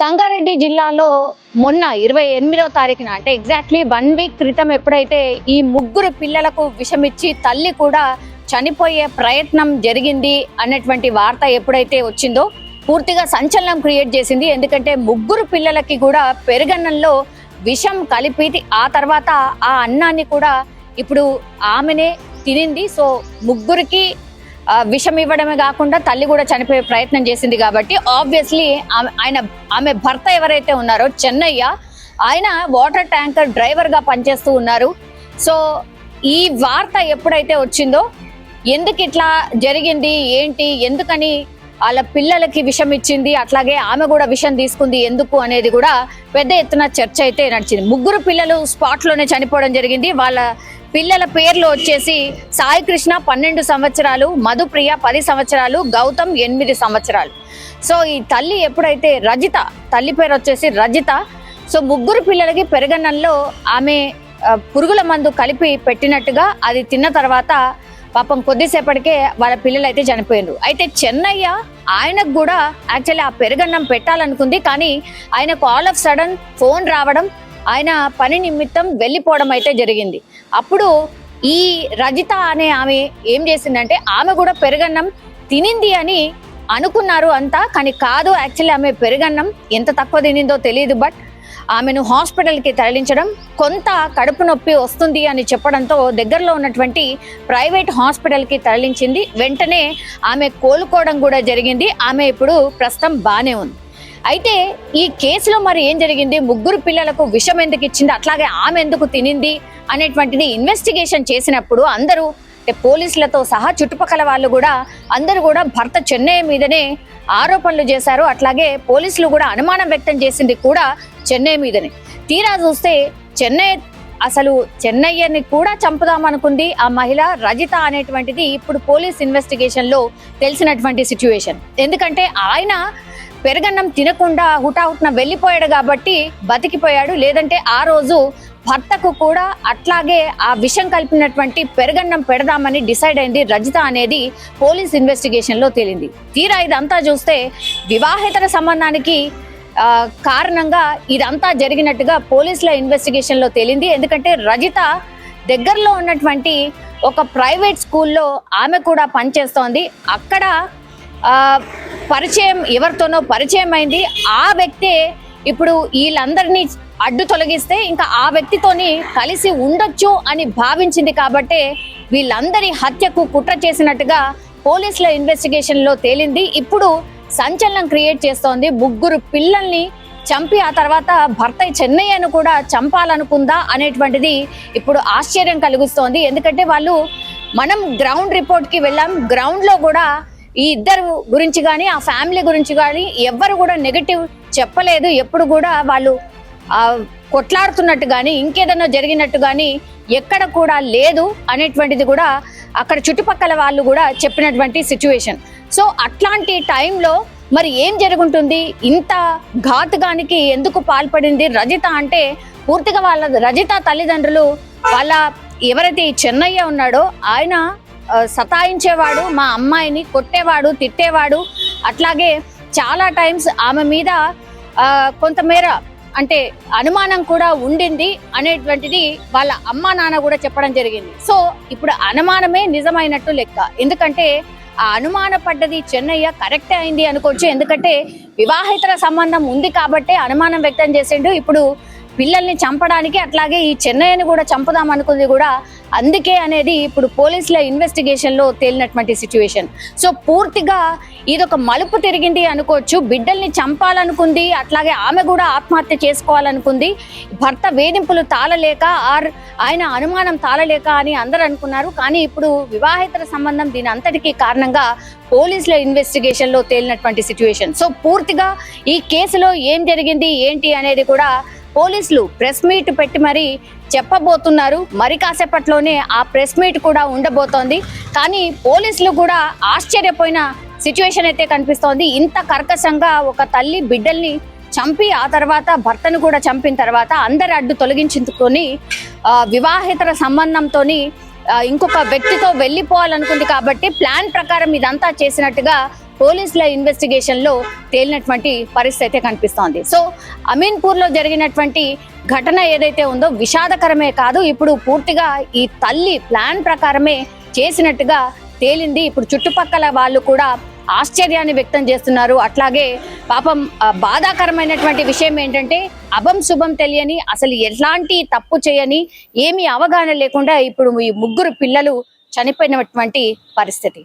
సంగారెడ్డి జిల్లాలో మొన్న ఇరవై ఎనిమిదవ తారీఖున అంటే ఎగ్జాక్ట్లీ వన్ వీక్ క్రితం ఎప్పుడైతే ఈ ముగ్గురు పిల్లలకు విషమిచ్చి తల్లి కూడా చనిపోయే ప్రయత్నం జరిగింది అన్నటువంటి వార్త ఎప్పుడైతే వచ్చిందో పూర్తిగా సంచలనం క్రియేట్ చేసింది. ఎందుకంటే ముగ్గురు పిల్లలకి కూడా పెరుగన్నంలో విషం కలిపి ఆ తర్వాత ఆ అన్నాన్ని కూడా ఇప్పుడు ఆమెనే తినింది. సో ముగ్గురికి విషం ఇవ్వడమే కాకుండా తల్లి కూడా చనిపోయే ప్రయత్నం చేసింది కాబట్టి ఆబ్వియస్లీ ఆయన ఆమె భర్త ఎవరైతే ఉన్నారో చెన్నయ్య ఆయన వాటర్ ట్యాంకర్ డ్రైవర్గా పనిచేస్తూ ఉన్నారు. సో ఈ వార్త ఎప్పుడైతే వచ్చిందో ఎందుకు ఇట్లా జరిగింది ఏంటి ఎందుకని వాళ్ళ పిల్లలకి విషం ఇచ్చింది అట్లాగే ఆమె కూడా విషం తీసుకుంది ఎందుకు అనేది కూడా పెద్ద ఎత్తున చర్చ అయితే నడిచింది. ముగ్గురు పిల్లలు స్పాట్లోనే చనిపోవడం జరిగింది. వాళ్ళ పిల్లల పేర్లు వచ్చేసి సాయి కృష్ణ పన్నెండు సంవత్సరాలు మధుప్రియ పది సంవత్సరాలు గౌతమ్ ఎనిమిది సంవత్సరాలు. సో ఈ తల్లి ఎప్పుడైతే రజిత తల్లి పేరు వచ్చేసి రజిత సో ముగ్గురు పిల్లలకి పెరగన్నంలో ఆమె పురుగుల మందు కలిపి పెట్టినట్టుగా అది తిన్న తర్వాత పాపం కొద్దిసేపటికే వాళ్ళ పిల్లలు అయితే చనిపోయిండ్రు అయితే చెన్నయ్య ఆయనకు కూడా యాక్చువల్లీ ఆ పెరుగన్నం పెట్టాలనుకుంది కానీ ఆయనకు ఆల్ ఆఫ్ సడన్ ఫోన్ రావడం ఆయన పని నిమిత్తం వెళ్ళిపోవడం అయితే జరిగింది. అప్పుడు ఈ రజిత అనే ఆమె ఏం చేసిందంటే ఆమె కూడా పెరుగన్నం తినింది అని అనుకున్నారు అంతా కానీ కాదు యాక్చువల్లీ ఆమె పెరుగన్నం ఎంత తక్కువ తినిందో తెలియదు బట్ ఆమెను హాస్పిటల్కి తరలించడం కొంత కడుపు నొప్పి వస్తుంది అని చెప్పడంతో దగ్గరలో ఉన్నటువంటి ప్రైవేట్ హాస్పిటల్కి తరలించింది. వెంటనే ఆమె కోలుకోవడం కూడా జరిగింది. ఆమె ఇప్పుడు ప్రస్తుతం బాగానే ఉంది. అయితే ఈ కేసులో మరి ఏం జరిగింది? ముగ్గురు పిల్లలకు విషం ఎందుకు ఇచ్చింది? అట్లాగే ఆమె ఎందుకు తినింది? అనేటువంటిది ఇన్వెస్టిగేషన్ చేసినప్పుడు అందరూ పోలీసులతో సహా చుట్టుపక్కల వాళ్ళు కూడా అందరూ కూడా భర్త చెన్నై మీదనే ఆరోపణలు చేశారు. అట్లాగే పోలీసులు కూడా అనుమానం వ్యక్తం చేసింది కూడా చెన్నై మీదనే. తీరా చూస్తే చెన్నై అసలు చెన్నయ్యని కూడా చంపుదామనుకుంది ఆ మహిళ రజిత అనేటువంటిది ఇప్పుడు పోలీస్ ఇన్వెస్టిగేషన్లో తెలిసినటువంటి సిచ్యువేషన్ ఎందుకంటే ఆయన పెరగన్నం తినకుండా హుటాహుట్న వెళ్ళిపోయాడు కాబట్టి బతికిపోయాడు. లేదంటే ఆ రోజు భర్తకు కూడా అట్లాగే ఆ విషం కలిపినటువంటి పెరగన్నం పెడదామని డిసైడ్ అయింది. రజిత అనేది పోలీస్ ఇన్వెస్టిగేషన్లో తేలింది. తీరా ఇదంతా చూస్తే వివాహేతర సంబంధానికి కారణంగా ఇదంతా జరిగినట్టుగా పోలీసుల ఇన్వెస్టిగేషన్లో తేలింది. ఎందుకంటే రజిత దగ్గరలో ఉన్నటువంటి ఒక ప్రైవేట్ స్కూల్లో ఆమె కూడా పనిచేస్తోంది. అక్కడ పరిచయం ఎవరితోనో పరిచయం అయింది ఆ వ్యక్తే ఇప్పుడు వీళ్ళందరినీ అడ్డు తొలగిస్తే ఇంకా ఆ వ్యక్తితోని కలిసి ఉండొచ్చు అని భావించింది కాబట్టే వీళ్ళందరి హత్యకు కుట్ర చేసినట్టుగా పోలీసుల ఇన్వెస్టిగేషన్లో తేలింది. ఇప్పుడు సంచలనం క్రియేట్ చేస్తోంది. ముగ్గురు పిల్లల్ని చంపి ఆ తర్వాత భర్త చెన్నయ్యను కూడా చంపాలనుకుందా అనేటువంటిది ఇప్పుడు ఆశ్చర్యం కలిగిస్తోంది. ఎందుకంటే వాళ్ళు మనం గ్రౌండ్ రిపోర్ట్కి వెళ్ళాం. గ్రౌండ్లో కూడా ఈ ఇద్దరు గురించి కానీ ఆ ఫ్యామిలీ గురించి కానీ ఎవ్వరు కూడా నెగటివ్ చెప్పలేదు. ఎప్పుడు కూడా వాళ్ళు ఆ, కొట్లాడుతున్నట్టు కానీ ఇంకేదన్నా జరిగినట్టు కానీ ఎక్కడ కూడా లేదు అనేటువంటిది కూడా అక్కడ చుట్టుపక్కల వాళ్ళు కూడా చెప్పినటువంటి సిచ్యువేషన్ సో అట్లాంటి టైంలో మరి ఏం జరుగుంటుంది? ఇంత ఘాతుగానికి ఎందుకు పాల్పడింది రజిత అంటే పూర్తిగా వాళ్ళ రజిత తల్లిదండ్రులు వాళ్ళ ఎవరైతే చెన్నయ్య ఉన్నాడో ఆయన సతాయించేవాడు మా అమ్మాయిని కొట్టేవాడు తిట్టేవాడు. అట్లాగే చాలా టైమ్స్ ఆమె మీద కొంతమేర అంటే అనుమానం కూడా ఉండింది అనేటువంటిది వాళ్ళ అమ్మా నాన్న కూడా చెప్పడం జరిగింది. సో ఇప్పుడు అనుమానమే నిజమైనట్టు లెక్క. ఎందుకంటే ఆ అనుమాన పడ్డది చెన్నయ్య కరెక్టే అయింది అనుకోవచ్చు. ఎందుకంటే వివాహేతర సంబంధం ఉంది కాబట్టే అనుమానం వ్యక్తం చేసిండు. ఇప్పుడు పిల్లల్ని చంపడానికి అట్లాగే ఈ చెన్నయ్యని కూడా చంపుదాం అనుకుంది కూడా. అందుకే అనేది ఇప్పుడు పోలీసుల ఇన్వెస్టిగేషన్లో తేలినటువంటి సిచ్యువేషన్ సో పూర్తిగా ఇదొక మలుపు తిరిగింది అనుకోవచ్చు. బిడ్డల్ని చంపాలనుకుంది అట్లాగే ఆమె కూడా ఆత్మహత్య చేసుకోవాలనుకుంది. భర్త వేధింపులు తాళలేక ఆర్ ఆయన అనుమానం తాళలేక అని అందరూ అనుకున్నారు. కానీ ఇప్పుడు వివాహేతర సంబంధం దీని అంతటికీ కారణంగా పోలీసుల ఇన్వెస్టిగేషన్లో తేలినటువంటి సిచ్యువేషన్ సో పూర్తిగా ఈ కేసులో ఏం జరిగింది ఏంటి అనేది కూడా పోలీసులు ప్రెస్ మీట్ పెట్టి మరి చెప్పబోతున్నారు. మరి కాసేపట్లోనే ఆ ప్రెస్ మీట్ కూడా ఉండబోతోంది. కానీ పోలీసులు కూడా ఆశ్చర్యపోయిన సిచ్యువేషన్ అయితే కనిపిస్తోంది. ఇంత కర్కశంగా ఒక తల్లి బిడ్డల్ని చంపి ఆ తర్వాత భర్తను కూడా చంపిన తర్వాత అందరి అడ్డు తొలగించుకొని వివాహేతర సంబంధంతో ఇంకొక వ్యక్తితో వెళ్ళిపోవాలనుకుంది కాబట్టి ప్లాన్ ప్రకారం ఇదంతా చేసినట్టుగా పోలీసుల ఇన్వెస్టిగేషన్లో తేలినటువంటి పరిస్థితి అయితే కనిపిస్తోంది. సో అమీన్పూర్లో జరిగినటువంటి ఘటన ఏదైతే ఉందో విషాదకరమే కాదు ఇప్పుడు పూర్తిగా ఈ తల్లి ప్లాన్ ప్రకారమే చేసినట్టుగా తేలింది. ఇప్పుడు చుట్టుపక్కల వాళ్ళు కూడా ఆశ్చర్యాన్ని వ్యక్తం చేస్తున్నారు. అట్లాగే పాపం బాధాకరమైనటువంటి విషయం ఏంటంటే అభం శుభం తెలియని అసలు ఎలాంటి తప్పు చేయని ఏమీ అవగాహన లేకుండా ఇప్పుడు ఈ ముగ్గురు పిల్లలు చనిపోయినటువంటి పరిస్థితి.